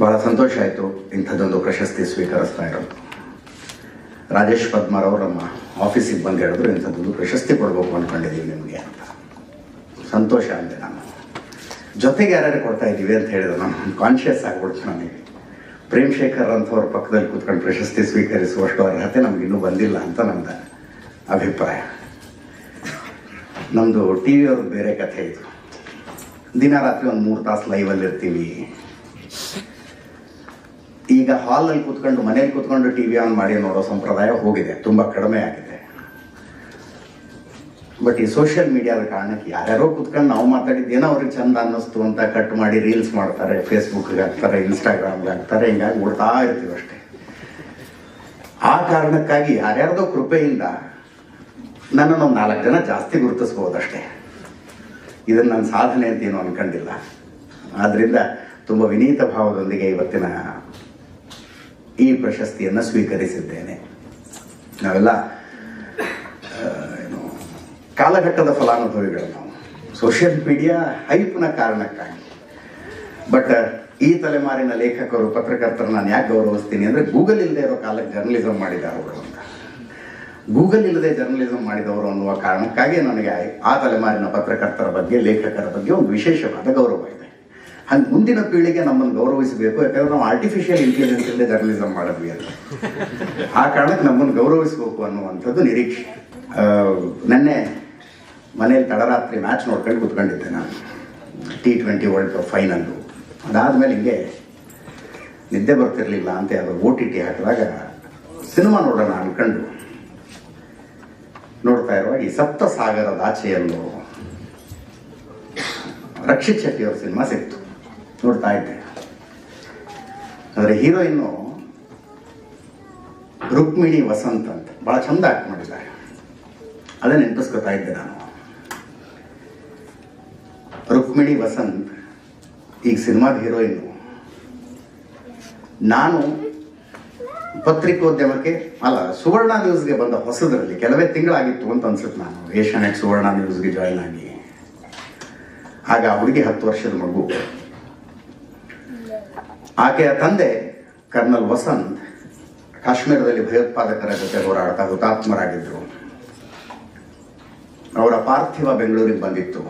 ಬಹಳ ಸಂತೋಷ ಆಯಿತು ಇಂಥದ್ದೊಂದು ಪ್ರಶಸ್ತಿ ಸ್ವೀಕರಿಸ್ತಾ ಇರೋದು. ರಾಜೇಶ್ ಪದ್ಮಾರವ್ರು ನಮ್ಮ ಆಫೀಸಿಗೆ ಬಂದು ಹೇಳಿದ್ರು ಇಂಥದ್ದೊಂದು ಪ್ರಶಸ್ತಿ ಕೊಡಬೇಕು ಅಂದ್ಕೊಂಡಿದ್ದೀವಿ ನಿಮಗೆ ಅಂತ. ಸಂತೋಷ ಅಂದೆ ನಾನು. ಜೊತೆಗೆ ಯಾರ್ಯಾರು ಕೊಡ್ತಾ ಇದ್ದೀವಿ ಅಂತ ಹೇಳಿದ್ರು ನಾನು ಕಾನ್ಷಿಯಸ್ ಆಗಿಬಿಡ್ತು ನನಗೆ ಪ್ರೇಮ್ ಶೇಖರ್ ಅಂಥವ್ರ ಪಕ್ಕದಲ್ಲಿ ಕೂತ್ಕೊಂಡು ಪ್ರಶಸ್ತಿ ಸ್ವೀಕರಿಸುವಷ್ಟು ಅರ್ಹತೆ ನಮ್ಗೆ ಇನ್ನೂ ಬಂದಿಲ್ಲ ಅಂತ ನನ್ನ ಅಭಿಪ್ರಾಯ. ನಮ್ಮದು ಟಿ ವಿಯವ್ರದ್ದು ಬೇರೆ ಕಥೆ ಇದು. ದಿನ ರಾತ್ರಿ ಒಂದು ಮೂರು ತಾಸು ಲೈವಲ್ಲಿ ಇರ್ತೀವಿ ಈಗ ಹಾಲಲ್ಲಿ ಕೂತ್ಕೊಂಡು ಮನೇಲಿ ಕೂತ್ಕೊಂಡು ಟಿ ವಿ ಆನ್ ಮಾಡಿ ನೋಡೋ ಸಂಪ್ರದಾಯ ಹೋಗಿದೆ. ತುಂಬ ಕಡಿಮೆ ಆಗಿದೆ. ಬಟ್ ಈ ಸೋಷಿಯಲ್ ಮೀಡಿಯಾದ ಕಾರಣಕ್ಕೆ ಯಾರ್ಯಾರೋ ಕೂತ್ಕೊಂಡು ನಾವು ಮಾತಾಡಿದ್ದೇನೋ ಅವ್ರಿಗೆ ಚಂದ ಅನ್ನಿಸ್ತು ಅಂತ ಕಟ್ ಮಾಡಿ ರೀಲ್ಸ್ ಮಾಡ್ತಾರೆ ಫೇಸ್ಬುಕ್ಗೆ ಹಾಕ್ತಾರೆ ಇನ್ಸ್ಟಾಗ್ರಾಮ್ಗೆ ಹಾಕ್ತಾರೆ, ಹಿಂಗಾಗಿ ಓಡ್ತಾ ಇರ್ತೀವಿ ಅಷ್ಟೇ. ಆ ಕಾರಣಕ್ಕಾಗಿ ಯಾರ್ಯಾರ್ದೋ ಕೃಪೆಯಿಂದ ನನ್ನನ್ನು ನಾಲ್ಕು ಜನ ಜಾಸ್ತಿ ಗುರುತಿಸ್ಬೋದಷ್ಟೇ. ಇದನ್ನು ನನ್ನ ಸಾಧನೆ ಅಂತ ಏನು ಅನ್ಕೊಂಡಿಲ್ಲ. ಆದ್ದರಿಂದ ತುಂಬ ವಿನೀತ ಭಾವದೊಂದಿಗೆ ಇವತ್ತಿನ ಈ ಪ್ರಶಸ್ತಿಯನ್ನು ಸ್ವೀಕರಿಸಿದ್ದೇನೆ. ನಾವೆಲ್ಲ ಏನು, ಕಾಲಘಟ್ಟದ ಫಲಾನುಭವಿಗಳು ನಾವು. ಸೋಷಿಯಲ್ ಮೀಡಿಯಾ ಹೈಪ್ನ ಕಾರಣಕ್ಕಾಗಿ. ಬಟ್ ಈ ತಲೆಮಾರಿನ ಲೇಖಕರು, ಪತ್ರಕರ್ತರು ನಾನು ಯಾಕೆ ಗೌರವಿಸ್ತೀನಿ ಅಂದರೆ ಗೂಗಲ್ ಇಲ್ಲದೆ ಇರೋ ಕಾಲಕ್ಕೆ ಜರ್ನಲಿಸಮ್ ಮಾಡಿದ್ದಾರೆ ಅವರು ಅಂತ. ಗೂಗಲ್ ಇಲ್ಲದೆ ಜರ್ನಲಿಸಮ್ ಮಾಡಿದವರು ಅನ್ನುವ ಕಾರಣಕ್ಕಾಗಿ ನನಗೆ ಆ ತಲೆಮಾರಿನ ಪತ್ರಕರ್ತರ ಬಗ್ಗೆ, ಲೇಖಕರ ಬಗ್ಗೆ ಒಂದು ವಿಶೇಷವಾದ ಗೌರವ ಹಂಗೆ ಮುಂದಿನ ಪೀಳಿಗೆ ನಮ್ಮನ್ನು ಗೌರವಿಸಬೇಕು, ಯಾಕಂದ್ರೆ ನಾವು ಆರ್ಟಿಫಿಷಿಯಲ್ ಇಂಟೆಲಿಜೆನ್ಸ್ ಇಲ್ಲದೆ ಜರ್ನಲಿಸಮ್ ಮಾಡಿದ್ವಿ ಅಂತ. ಆ ಕಾರಣಕ್ಕೆ ನಮ್ಮನ್ನು ಗೌರವಿಸಬೇಕು ಅನ್ನುವಂಥದ್ದು ನಿರೀಕ್ಷೆ. ನೆನ್ನೆ ಮನೇಲಿ ತಡರಾತ್ರಿ ಮ್ಯಾಚ್ ನೋಡ್ಕೊಂಡು ಕೂತ್ಕೊಂಡಿದ್ದೆ ನಾನು. T twenty world cup final ಅದಾದಮೇಲೆ ಹಿಂಗೆ ನಿದ್ದೆ ಬರ್ತಿರಲಿಲ್ಲ ಅಂತ ಅದು ಓ ಟಿ ಟಿ ಹಾಕಿದಾಗ ಸಿನಿಮಾ ನೋಡೋಣ ಅನ್ಕೊಂಡು ನೋಡ್ತಾ ಇರುವಾಗ ಈ ಸಪ್ತ ಸಾಗರದ ರಕ್ಷಿತ್ ಶೆಟ್ಟಿಯವ್ರ ಸಿನಿಮಾ ಸಿಕ್ತು. ನೋಡ್ತಾ ಇದ್ದೆ ಆದರೆ ಹೀರೋಯಿನ್ನು ರುಕ್ಮಿಣಿ ವಸಂತ್ ಅಂತ ಭಾಳ ಚಂದ ಆಕ್ಟ್ ಮಾಡಿದ್ದಾರೆ. ಅದೇ ನೆನಪಿಸ್ಕೊತಾ ಇದ್ದೆ ನಾನು. ರುಕ್ಮಿಣಿ ವಸಂತ್ ಈಗ ಸಿನಿಮಾದ ಹೀರೋಯಿನ್ನು. ನಾನು ಪತ್ರಿಕೋದ್ಯಮಕ್ಕೆ ಅಲ್ಲ, ಸುವರ್ಣ ನ್ಯೂಸ್ಗೆ ಬಂದ ಹೊಸದರಲ್ಲಿ ಕೆಲವೇ ತಿಂಗಳಾಗಿತ್ತು ಅಂತ ಅನ್ಸುತ್ತೆ ನಾನು. ಏಷ್ಯಾನೆಟ್ ಸುವರ್ಣ ನ್ಯೂಸ್ಗೆ ಜಾಯ್ನ್ ಆಗಿ. ಆಗ ಹುಡುಗಿ ಹತ್ತು ವರ್ಷದ ಮಗು. ಆಕೆಯ ತಂದೆ ಕರ್ನಲ್ ವಸಂತ್ ಕಾಶ್ಮೀರದಲ್ಲಿ ಭಯೋತ್ಪಾದಕರ ಜೊತೆ ಹೋರಾಡ್ತಾ ಹುತಾತ್ಮರಾಗಿದ್ದರು ಅವರ ಪಾರ್ಥಿವ ಬೆಂಗಳೂರಿಗೆ ಬಂದಿತ್ತು.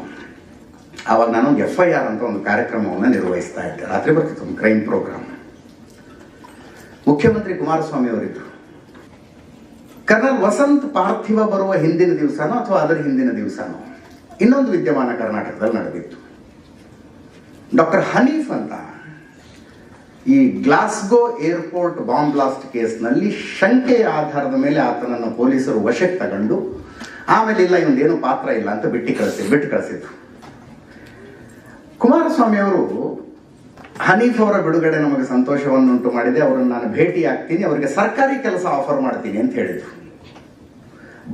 ಆವಾಗ ನಾನು ಎಫ್ ಐ ಆರ್ ಅಂತ ಒಂದು ಕಾರ್ಯಕ್ರಮವನ್ನು ನಿರ್ವಹಿಸ್ತಾ ಇದ್ದೆ. ರಾತ್ರಿ ಬರ್ತಿತ್ತು, ಒಂದು ಕ್ರೈಮ್ ಪ್ರೋಗ್ರಾಮ್ ಮುಖ್ಯಮಂತ್ರಿ ಕುಮಾರಸ್ವಾಮಿ ಅವರಿದ್ದರು ಕರ್ನಲ್ ವಸಂತ್ ಪಾರ್ಥಿವ ಬರುವ ಹಿಂದಿನ ದಿವಸನೋ ಅಥವಾ ಅದರ ಹಿಂದಿನ ದಿವಸನೋ? ಇನ್ನೊಂದು ವಿದ್ಯಮಾನ ಕರ್ನಾಟಕದಲ್ಲಿ ನಡೆದಿತ್ತು. ಡಾಕ್ಟರ್ ಹನೀಫ್ ಅಂತ ಈ ಗ್ಲಾಸ್ಗೋ ಏರ್ಪೋರ್ಟ್ ಬಾಂಬ್ ಬ್ಲಾಸ್ಟ್ ಕೇಸ್ನಲ್ಲಿ ಶಂಕೆಯ ಆಧಾರದ ಮೇಲೆ ಆತನನ್ನು ಪೊಲೀಸರು ವಶಕ್ಕೆ ತಗೊಂಡು, ಆಮೇಲೆ ಇಲ್ಲ ಇವನೇನು ಪಾತ್ರ ಇಲ್ಲ ಅಂತ ಬಿಟ್ಟು ಕಳಿಸಿ, ಬಿಟ್ಟು ಕಳಿಸಿದ್ರು. ಕುಮಾರಸ್ವಾಮಿ ಅವರು, ಹನೀಫ್ ಅವರ ಬಿಡುಗಡೆ ನಮಗೆ ಸಂತೋಷವನ್ನುಂಟು ಮಾಡಿದೆ, ಅವರನ್ನು ನಾನು ಭೇಟಿ ಆಗ್ತೀನಿ ಅವರಿಗೆ ಸರ್ಕಾರಿ ಕೆಲಸ ಆಫರ್ ಮಾಡ್ತೀನಿ ಅಂತ ಹೇಳಿದ್ರು.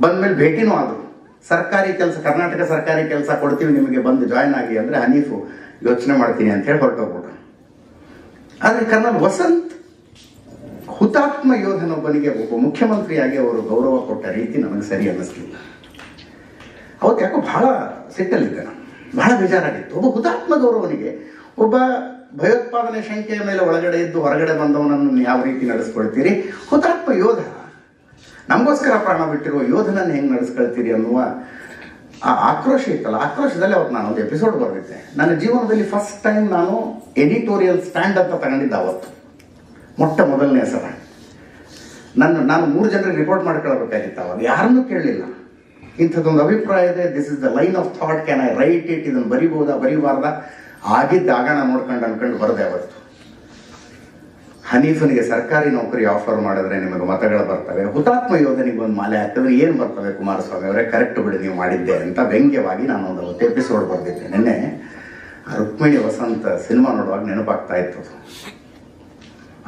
ಬಂದ್ಮೇಲೆ ಭೇಟಿನೂ ಆದರು. ಸರ್ಕಾರಿ ಕೆಲಸ, ಕರ್ನಾಟಕ ಸರ್ಕಾರಿ ಕೆಲಸ ಕೊಡ್ತೀವಿ, ನಿಮಗೆ ಬಂದು ಜಾಯ್ನ್ ಆಗಿ ಅಂದರೆ ಹನೀಫು ಯೋಚನೆ ಮಾಡ್ತೀನಿ ಅಂತ ಹೇಳಿ ಹೊರಟೋಗ್ಬಿಟ್ರು. ಆದರೆ ಕರ್ನಲ್ ವಸಂತ್ ಹುತಾತ್ಮ ಯೋಧನೊಬ್ಬನಿಗೆ ಒಬ್ಬ ಮುಖ್ಯಮಂತ್ರಿಯಾಗಿ ಅವರು ಗೌರವ ಕೊಟ್ಟ ರೀತಿ ನನಗೆ ಸರಿ ಅನ್ನಿಸ್ಲಿಲ್ಲ. ಅವತ್ತು ಯಾಕೋ ಬಹಳ ಸಿಟ್ಟಲ್ಲಿದ್ದೆ ನಾನು. ಬಹಳ ಬೇಜಾರಾಗಿತ್ತು. ಒಬ್ಬ ಹುತಾತ್ಮ ಗೌರವನಿಗೆ ಒಬ್ಬ ಭಯೋತ್ಪಾದನೆ ಶಂಕೆಯ ಮೇಲೆ ಒಳಗಡೆ ಇದ್ದು ಹೊರಗಡೆ ಬಂದವನನ್ನು ಯಾವ ರೀತಿ ನಡೆಸ್ಕೊಳ್ತೀರಿ? ಹುತಾತ್ಮ ಯೋಧ, ನಮಗೋಸ್ಕರ ಪ್ರಾಣ ಬಿಟ್ಟಿರುವ ಯೋಧನನ್ನು ಹೆಂಗೆ ನಡೆಸ್ಕೊಳ್ತೀರಿ ಅನ್ನುವ ಆ ಆಕ್ರೋಶ ಇತ್ತಲ್ಲ, ಆಕ್ರೋಶದಲ್ಲಿ ಅವತ್ತು ನಾನು ಒಂದು ಎಪಿಸೋಡ್ ಬರೆದಿದ್ದೆ. ನನ್ನ ಜೀವನದಲ್ಲಿ ಫಸ್ಟ್ ಟೈಮ್ ನಾನು ಎಡಿಟೋರಿಯಲ್ ಸ್ಟ್ಯಾಂಡ್ ಅಂತ ತಗೊಂಡಿದ್ದೆ ಅವತ್ತು. ಮೊಟ್ಟ ಮೊದಲನೇ ಸಲ. ನನ್ನ, ನಾನು ಮೂರು ಜನರಿಗೆ ರಿಪೋರ್ಟ್ ಮಾಡ್ಕೊಳ್ಬೇಕಾಗಿತ್ತು ಅವಾಗ. ಯಾರನ್ನೂ ಕೇಳಲಿಲ್ಲ. ಇಂಥದ್ದೊಂದು ಅಭಿಪ್ರಾಯ ಇದೆ. This is the line of thought can I write it ಇದನ್ನು ಬರಿಬೋದಾ ಬರಿಬಾರ್ದಾ? ಆಗಿದ್ದಾಗ ನಾನು ನೋಡ್ಕೊಂಡು ಅನ್ಕೊಂಡು ಬರದೆ ಅವತ್ತು. ಹನೀಫನಿಗೆ ಸರ್ಕಾರಿ ನೌಕರಿ ಆಫರ್ ಮಾಡಿದ್ರೆ ನಿಮಗೆ ಮತಗಳು ಬರ್ತವೆ. ಹುತಾತ್ಮ ಯೋಧನಿಗೆ ಒಂದು ಮಾಲೆ ಹಾಕಿದ್ರೆ ಏನು ಬರ್ತವೆ ಕುಮಾರಸ್ವಾಮಿ ಅವರೇ? ಕರೆಕ್ಟ್ ಬಿಡಿ, ನೀವು ಮಾಡಿದ್ದೆ ಅಂತ ವ್ಯಂಗ್ಯವಾಗಿ ನಾನು ಒಂದು ಅವತ್ತು ಎಪಿಸೋಡ್ ಬರೆದಿದ್ದೆ. ನಿನ್ನೆ ರುಕ್ಮಿಣಿ ವಸಂತ ಸಿನಿಮಾ ನೋಡುವಾಗ ನೆನಪಾಗ್ತಾ ಇತ್ತು ಅದು.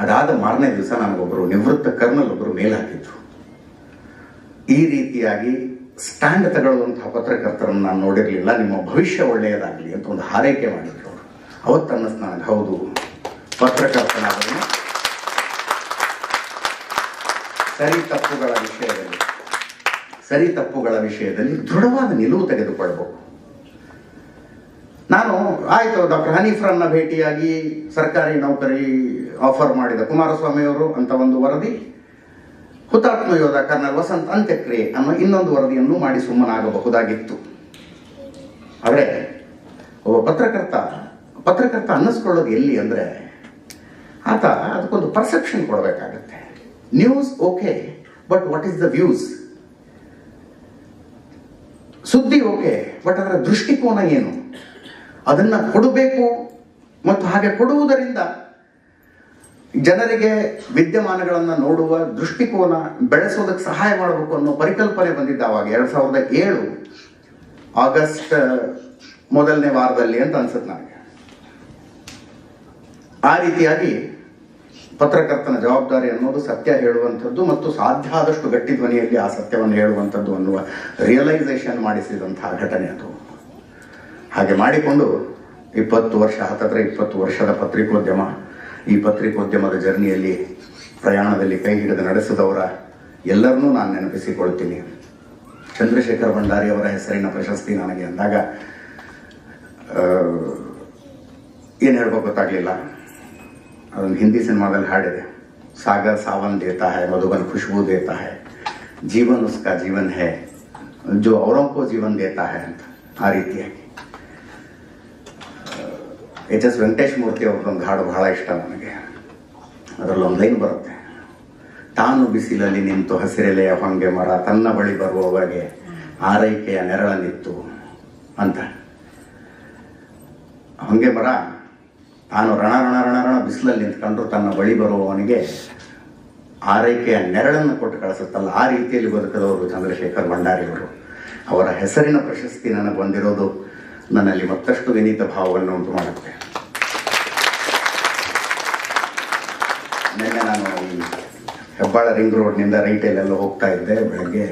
ಅದಾದ ಮಾರನೇ ದಿವಸ ನನಗೊಬ್ಬರು ನಿವೃತ್ತ ಕರ್ನಲ್ ಒಬ್ಬರು ಮೇಲ್ ಹಾಕಿದ್ರು. ಈ ರೀತಿಯಾಗಿ ಸ್ಟ್ಯಾಂಡ್ ತಗೊಳ್ಳುವಂತಹ ಪತ್ರಕರ್ತರನ್ನು ನಾನು ನೋಡಿರಲಿಲ್ಲ. ನಿಮ್ಮ ಭವಿಷ್ಯ ಒಳ್ಳೆಯದಾಗಲಿ ಅಂತ ಒಂದು ಹಾರೈಕೆ ಮಾಡಿದ್ರು ಅವರು. ಅವತ್ತು ಅನ್ನಿಸ್ತು ನನಗೆ ಹೌದು, ಪತ್ರಕರ್ತನಾದವನು ಸರಿ ತಪ್ಪುಗಳ ವಿಷಯದಲ್ಲಿ, ಸರಿ ತಪ್ಪುಗಳ ವಿಷಯದಲ್ಲಿ ದೃಢವಾದ ನಿಲುವು ತೆಗೆದುಕೊಳ್ಬೇಕು ನಾನು, ಆಯಿತು ಡಾಕ್ಟರ್ ಹನೀಫ್ರನ್ನ ಭೇಟಿಯಾಗಿ ಸರ್ಕಾರಿ ನೌಕರಿ ಆಫರ್ ಮಾಡಿದ ಕುಮಾರಸ್ವಾಮಿಯವರು ಅಂತ ಒಂದು ವರದಿ, ಹುತಾತ್ಮ ಯೋಧ ಕರ್ನಲ್ ವಸಂತ್ ಅಂತ್ಯಕ್ರಿಯೆ ಅನ್ನೋ ಇನ್ನೊಂದು ವರದಿಯನ್ನು ಮಾಡಿ ಸುಮ್ಮನಾಗಬಹುದಾಗಿತ್ತು. ಆದರೆ, ಒಬ್ಬ ಪತ್ರಕರ್ತ ಪತ್ರಕರ್ತ ಅನ್ನಿಸ್ಕೊಳ್ಳೋದು ಎಲ್ಲಿ ಅಂದರೆ, ಆತ ಅದಕ್ಕೊಂದು ಪರ್ಸೆಪ್ಷನ್ ಕೊಡಬೇಕಾಗತ್ತೆ. News okay but what is the views ಸುದ್ದಿ ಓಕೆ ಬಟ್ ಅದರ ದೃಷ್ಟಿಕೋನ ಏನು? ಅದನ್ನು ಕೊಡಬೇಕು ಮತ್ತು ಹಾಗೆ ಕೊಡುವುದರಿಂದ ಜನರಿಗೆ ವಿದ್ಯಮಾನಗಳನ್ನು ನೋಡುವ ದೃಷ್ಟಿಕೋನ ಬೆಳೆಸೋದಕ್ಕೆ ಸಹಾಯ ಮಾಡಬೇಕು ಅನ್ನೋ ಪರಿಕಲ್ಪನೆ ಬಂದಿದ್ದ ಅವಾಗ ಎರಡು ಸಾವಿರದ ಏಳು ಆಗಸ್ಟ್ ಮೊದಲನೇ ವಾರದಲ್ಲಿ ಅಂತ ಅನ್ಸುತ್ತೆ ನನಗೆ. ಆ ರೀತಿಯಾಗಿ ಪತ್ರಕರ್ತನ ಜವಾಬ್ದಾರಿ ಅನ್ನೋದು ಸತ್ಯ ಹೇಳುವಂಥದ್ದು ಮತ್ತು ಸಾಧ್ಯ ಆದಷ್ಟು ಗಟ್ಟಿ ಧ್ವನಿಯಲ್ಲಿ ಆ ಸತ್ಯವನ್ನು ಹೇಳುವಂಥದ್ದು ಅನ್ನುವ ರಿಯಲೈಸೇಷನ್ ಮಾಡಿಸಿದಂತಹ ಘಟನೆ ಅದು. ಹಾಗೆ ಮಾಡಿಕೊಂಡು ಇಪ್ಪತ್ತು ವರ್ಷ, ಹತ್ತತ್ರ ಇಪ್ಪತ್ತು ವರ್ಷದ ಪತ್ರಿಕೋದ್ಯಮ, ಈ ಪತ್ರಿಕೋದ್ಯಮದ ಜರ್ನಿಯಲ್ಲಿ ಪ್ರಯಾಣದಲ್ಲಿ ಕೈ ಹಿಡಿದು ನಡೆಸಿದವರ ಎಲ್ಲರನ್ನೂ ನಾನು ನೆನಪಿಸಿಕೊಳ್ತೀನಿ. ಚಂದ್ರಶೇಖರ್ ಭಂಡಾರಿ ಅವರ ಹೆಸರಿನ ಪ್ರಶಸ್ತಿ ನನಗೆ ಅಂದಾಗ ಏನು ಹೇಳ್ಬೇಕು ಗೊತ್ತಾಗಲಿಲ್ಲ. ಅದೊಂದು ಹಿಂದಿ ಸಿನಿಮಾದಲ್ಲಿ ಹಾಡಿದೆ. ಸಾಗರ್ ಸಾವನ್ ದೇತಾ ಹೈ, ಮಧುಬನ್ ಖುಷ್ಬೂ ದೇತಾ ಹೈ, ಜೀವನ್ ಉಸ್ಕಾ ಜೀವನ್ ಹೇ, ಜೋ ಅವರಂಕೋ ಜೀವನ್ ದೇತಾ ಹೈ ಅಂತ ಆ ರೀತಿಯಾಗಿ. ಎಚ್ ಎಸ್ ವೆಂಕಟೇಶ್ ಮೂರ್ತಿ ಅವ್ರದ್ದೊಂದು ಹಾಡು ಬಹಳ ಇಷ್ಟ ನನಗೆ. ಅದರಲ್ಲಿ ಒಂದು ಲೈನ್ ಬರುತ್ತೆ. ತಾನು ಬಿಸಿಲಲ್ಲಿ ನಿಂತು ಹಸಿರೆಲೆಯ ಹೊಂಗೆ ಮರ, ತನ್ನ ಬಳಿ ಬರುವವರೆಗೆ ಆರೈಕೆಯ ನೆರಳನ್ನಿತ್ತು ಅಂತ. ಹೊಂಗೆ ಮರ ತಾನು ರಣ ರಣ ರಣ ರಣ ಬಿಸಿಲಲ್ಲಿ ನಿಂತ್ಕೊಂಡು ತನ್ನ ಬಳಿ ಬರುವವನಿಗೆ ಆರೈಕೆಯ ನೆರಳನ್ನು ಕೊಟ್ಟು ಕಳಿಸುತ್ತಲ್ಲ. ಆ ರೀತಿಯಲ್ಲಿ ಬದುಕಿದವರು ಚಂದ್ರಶೇಖರ್ ಭಂಡಾರಿಯವರು. ಅವರ ಹೆಸರಿನ ಪ್ರಶಸ್ತಿ ನನಗೆ ಬಂದಿರೋದು ನನ್ನಲ್ಲಿ ಮತ್ತಷ್ಟು ವಿನೀತ ಭಾವವನ್ನು ಉಂಟು ಮಾಡುತ್ತೆ. ನಿನ್ನೆ ನಾನು ಈ ಹೆಬ್ಬಾಳ ರಿಂಗ್ ರೋಡ್ನಿಂದ ರೈಟೇಲೆಲ್ಲ ಹೋಗ್ತಾ ಇದ್ದೆ. ಬೆಳಗ್ಗೆ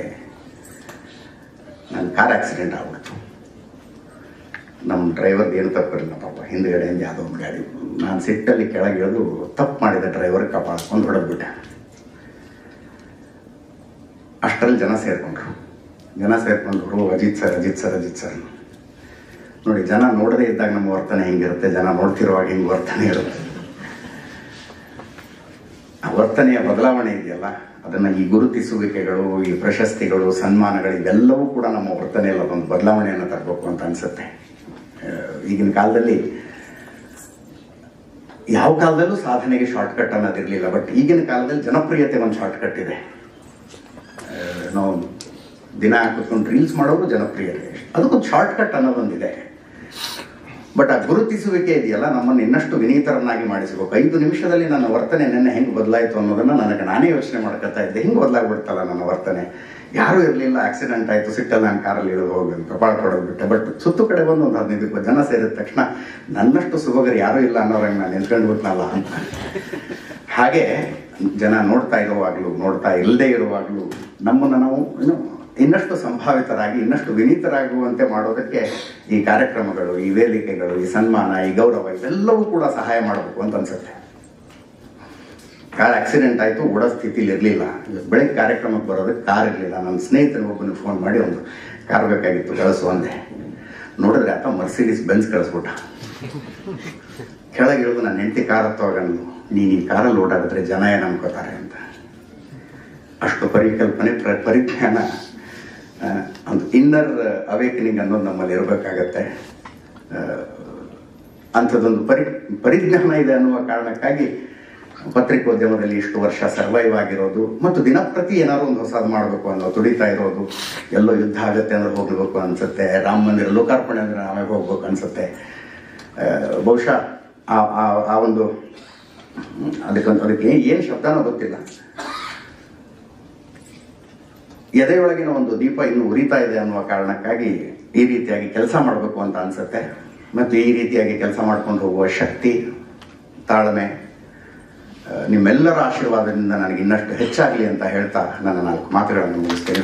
ನನ್ನ ಕಾರ್ ಆಕ್ಸಿಡೆಂಟ್ ಆಗ್ಬಿಡ್ತು ನಮ್ಮ ಡ್ರೈವರ್ ಏನು ತಪ್ಪಿರಲಿಲ್ಲ ಪಾಪ ಹಿಂದ್ಗಡೆಯಿಂದ ಯಾವುದೋ ಒಂದು ಗಾಡಿ. ನಾನು ಸಿಟ್ಟಲ್ಲಿ ಕೆಳಗೆ ಇಳಿದು ತಪ್ಪು ಮಾಡಿದ ಡ್ರೈವರ್ ಕಪಾಳ್ಕೊಂಡು ಹೊಡೆದ್ಬಿಟ್ಟೆ. ಅಷ್ಟರಲ್ಲಿ ಜನ ಸೇರಿಕೊಂಡ್ರು. ಜನ ಸೇರಿಕೊಂಡ್ರು Ajit sir Ajit sir Ajit sir. ನೋಡಿ, ಜನ ನೋಡದೇ ಇದ್ದಾಗ ನಮ್ಮ ವರ್ತನೆ ಹೆಂಗಿರುತ್ತೆ? ಜನ ನೋಡ್ತಿರುವಾಗ ಹೆಂಗೆ ವರ್ತನೆ ಇರುತ್ತೆ? ಆ ವರ್ತನೆಯ ಬದಲಾವಣೆ ಇದೆಯಲ್ಲ, ಅದನ್ನು ಈ ಗುರುತಿಸುವಿಕೆಗಳು, ಈ ಪ್ರಶಸ್ತಿಗಳು, ಸನ್ಮಾನಗಳು, ಇವೆಲ್ಲವೂ ಕೂಡ ನಮ್ಮ ವರ್ತನೆಯಲ್ಲಿ ಅದೊಂದು ಬದಲಾವಣೆಯನ್ನು ತರಬೇಕು ಅಂತ ಅನಿಸುತ್ತೆ. ಈಗಿನ ಕಾಲದಲ್ಲಿ ಯಾವ ಕಾಲದಲ್ಲೂ ಸಾಧನೆಗೆ ಶಾರ್ಟ್ಕಟ್ ಅನ್ನೋದಿರಲಿಲ್ಲ ಬಟ್ ಈಗಿನ ಕಾಲದಲ್ಲಿ ಜನಪ್ರಿಯತೆ ಒಂದು ಶಾರ್ಟ್ಕಟ್ ಇದೆ. ನಾವು ದಿನ ಕೂತ್ಕೊಂಡು ರೀಲ್ಸ್ ಮಾಡೋರು ಜನಪ್ರಿಯತೆ. ಅದಕ್ಕೊಂದು ಶಾರ್ಟ್ಕಟ್ ಅನ್ನೋದೊಂದಿದೆ ಬಟ್ ಆ ಗುರುತಿಸುವಿಕೆ ಇದೆಯಲ್ಲ, ನಮ್ಮನ್ನು ಇನ್ನಷ್ಟು ವಿನೀತರನ್ನಾಗಿ ಮಾಡಿಸಬೇಕು. ಐದು ನಿಮಿಷದಲ್ಲಿ ನನ್ನ ವರ್ತನೆ ನೆನ್ನೆ ಹೆಂಗೆ ಬದಲಾಯಿತು ಅನ್ನೋದನ್ನು ನನಗೆ ನಾನೇ ಯೋಚನೆ ಮಾಡ್ಕೊತಾ ಇದ್ದೆ. ಹಿಂಗೆ ಬದಲಾಗ್ಬಿಡ್ತಲ್ಲ ನನ್ನ ವರ್ತನೆ. ಯಾರೂ ಇರಲಿಲ್ಲ ಆಕ್ಸಿಡೆಂಟ್ ಆಯಿತು, ಸಿಟ್ಟಲ್ಲಿ ನಾನು ಕಾರಲ್ಲಿ ಇರೋದು ಹೋಗಿ, ಕಪಾಳ ಕೊಡೋಗ್ಬಿಟ್ಟೆ ಬಟ್ ಸುತ್ತು ಕಡೆ ಬಂದು ಒಂದು ಹದಿನೈದು, ಇಪ್ಪತ್ತು ಜನ ಸೇರಿದ ತಕ್ಷಣ ನನ್ನಷ್ಟು ಸುಭಗರು ಯಾರೂ ಇಲ್ಲ ಅನ್ನೋರಂಗೆ ನಾನು ನಿಂತ್ಕೊಂಡ್ಬಿಟ್ನಲ್ಲ ಅಂತ. ಹಾಗೆ ಜನ ನೋಡ್ತಾ ಇರುವಾಗಲೂ, ನೋಡ್ತಾ ಇಲ್ಲದೆ ಇರುವಾಗಲೂ ನಮ್ಮನ್ನು ನಾವು ಏನು ಇನ್ನಷ್ಟು ಸಂಭಾವಿತರಾಗಿ, ಇನ್ನಷ್ಟು ವಿನೀತರಾಗುವಂತೆ ಮಾಡೋದಕ್ಕೆ ಈ ಕಾರ್ಯಕ್ರಮಗಳು, ಈ ವೇದಿಕೆಗಳು, ಈ ಸನ್ಮಾನ, ಈ ಗೌರವ, ಇವೆಲ್ಲವೂ ಕೂಡ ಸಹಾಯ ಮಾಡಬೇಕು ಅಂತ ಅನ್ಸುತ್ತೆ. ಕಾರ್ ಆಕ್ಸಿಡೆಂಟ್ ಆಯಿತು, ಓಡೋ ಸ್ಥಿತಿಲಿ ಇರಲಿಲ್ಲ. ಬೆಳಗ್ಗೆ ಕಾರ್ಯಕ್ರಮಕ್ಕೆ ಬರೋದಕ್ಕೆ ಕಾರ್ ಇರಲಿಲ್ಲ. ನನ್ನ ಸ್ನೇಹಿತನಿಗೆ ಒಬ್ಬನಿಗೆ ಫೋನ್ ಮಾಡಿ ಒಂದು ಕಾರ್ ಬೇಕಾಗಿತ್ತು, ಕಳಿಸು ಅಂದೆ. ನೋಡಿದ್ರೆ ಆತ ಮರ್ಸಿಡೀಸ್ ಬೆನ್ಸ್ ಕಳಿಸ್ಬಿಟ್ಟ. ಕೆಳಗಿರೋದು ನನ್ನ ಹೆಂಡತಿ ಕಾರ್ ಹತ್ತುವಾಗ ನೀನು ಈ ಕಾರಲ್ಲಿ ಓಡಾಡಿದ್ರೆ ಜನ ಏನು ಅನ್ಕೋತಾರೆ ಅಂತ. ಅಷ್ಟು ಪರಿಕಲ್ಪನೆ, ಪ್ರ ಪರಿಜ್ಞಾನ ಒಂದು ಇನ್ನರ್ ಅವೇಕನಿಂಗ್ ಅನ್ನೋದು ನಮ್ಮಲ್ಲಿ ಇರಬೇಕಾಗತ್ತೆ. ಅಂಥದ್ದೊಂದು ಪರಿ ಪರಿಜ್ಞಾನ ಇದೆ ಅನ್ನುವ ಕಾರಣಕ್ಕಾಗಿ ಪತ್ರಿಕೋದ್ಯಮದಲ್ಲಿ ಇಷ್ಟು ವರ್ಷ ಸರ್ವೈವ್ ಆಗಿರೋದು ಮತ್ತು ದಿನಪ್ರತಿ ಏನಾದ್ರು ಒಂದು ಹೊಸದು ಮಾಡಬೇಕು ಅನ್ನೋ ತುಡಿತಾ ಇರೋದು, ಎಲ್ಲೋ ಯುದ್ಧ ಆಗುತ್ತೆ ಅಂದ್ರೆ ಹೋಗಬೇಕು ಅನ್ಸುತ್ತೆ, ರಾಮ ಮಂದಿರ, ಲೋಕಾರ್ಪಣೆ ಅಂದ್ರೆ ನಾವೇ ಹೋಗ್ಬೇಕು ಅನ್ಸುತ್ತೆ. ಬಹುಶಃ ಆ, ಆ- ಒಂದು ಅದಕ್ಕೊಂದು ಅದಕ್ಕೆ ಏನು ಶಬ್ದನೋ ಗೊತ್ತಿಲ್ಲ. ಎದೆಯೊಳಗಿನ ಒಂದು ದೀಪ ಇನ್ನು ಉರಿತಾ ಇದೆ ಅನ್ನುವ ಕಾರಣಕ್ಕಾಗಿ ಈ ರೀತಿಯಾಗಿ ಕೆಲಸ ಮಾಡಬೇಕು ಅಂತ ಅನ್ಸುತ್ತೆ. ಮತ್ತು ಈ ರೀತಿಯಾಗಿ ಕೆಲಸ ಮಾಡ್ಕೊಂಡು ಹೋಗುವ ಶಕ್ತಿ, ತಾಳ್ಮೆ ನಿಮ್ಮೆಲ್ಲರ ಆಶೀರ್ವಾದದಿಂದ ನನಗೆ ಇನ್ನಷ್ಟು ಹೆಚ್ಚಾಗಲಿ ಅಂತ ಹೇಳ್ತಾ ನನ್ನ ನಾಲ್ಕು ಮಾತುಗಳನ್ನು ಮುಗಿಸ್ತೇನೆ.